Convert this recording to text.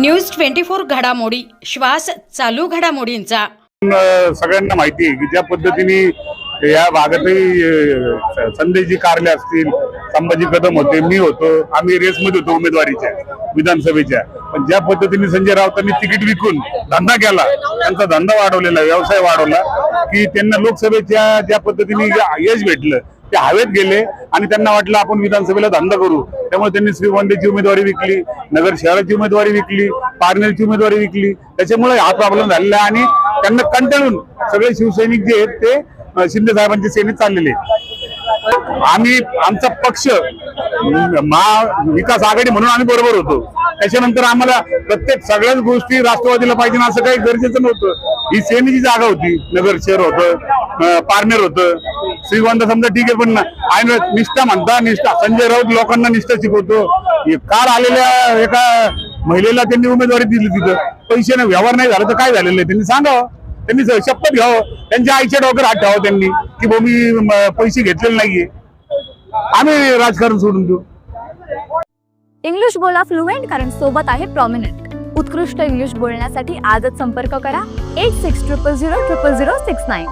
News twenty four घडामोडी. श्वास चालू घडामोडींचा. सगळ्यांना माहिती आहे की ज्या पद्धतीने या भागातही संदेशजी कारले असतील संभाजी कदम होते मी होतो आम्ही रेसमध्ये होतो उमेदवारीच्या विधानसभेच्या. पण ज्या पद्धतीने संजय राऊतांनी तिकीट विकून धंदा केला त्यांचा धंदा वाढवलेला व्यवसाय वाढवला की त्यांना लोकसभेच्या ज्या पद्धतीने यश भेटलं ते हवेत गेले आणि त्यांना वाटलं आपण विधानसभेला धंदा करू. त्यामुळे त्यांनी श्रीगोंद्याची उमेदवारी विकली नगर शहराची उमेदवारी विकली पारनेरची उमेदवारी विकली. त्याच्यामुळे हा प्रॉब्लेम झालेला आहे आणि त्यांना कंटाळून सगळे शिवसैनिक जे आहेत ते शिंदे साहेबांच्या सेनेत चाललेले आम्ही आमचा पक्ष महाविकास आघाडी म्हणून आम्ही बरोबर होतो. त्याच्यानंतर आम्हाला प्रत्येक सगळ्याच गोष्टी राष्ट्रवादीला पाहिजे असं काही गरजेचं नव्हतं. ही सेनेची जागा होती. नगर शहर होतं पारनेर होतं. श्रीगोंदा समजा ठीक आहे पण आयन निष्ठा म्हणता निष्ठा. संजय राऊत लोकांना निष्ठा शिकवतो. काल आलेल्या एका महिलेला त्यांनी उमेदवारी दिली तिथं. पैशाने व्यवहार नाही झाला तर काय झालेलं आहे? त्यांनी सांगावं. त्यांनी शपथ घ्यावं. त्यांच्या आईच्या डोक्यावर हात ठेवावं त्यांनी की भाऊ मी पैसे घेतलेले नाहीये. आम्ही राजकारण सोडून देऊ. इंग्लिश बोला फ्लुएंट कारण सोबत आहे प्रॉमिनंट उत्कृष्ट इंग्लिश बोलण्यासाठी आजच संपर्क करा. Eight six triple zero triple zero six nine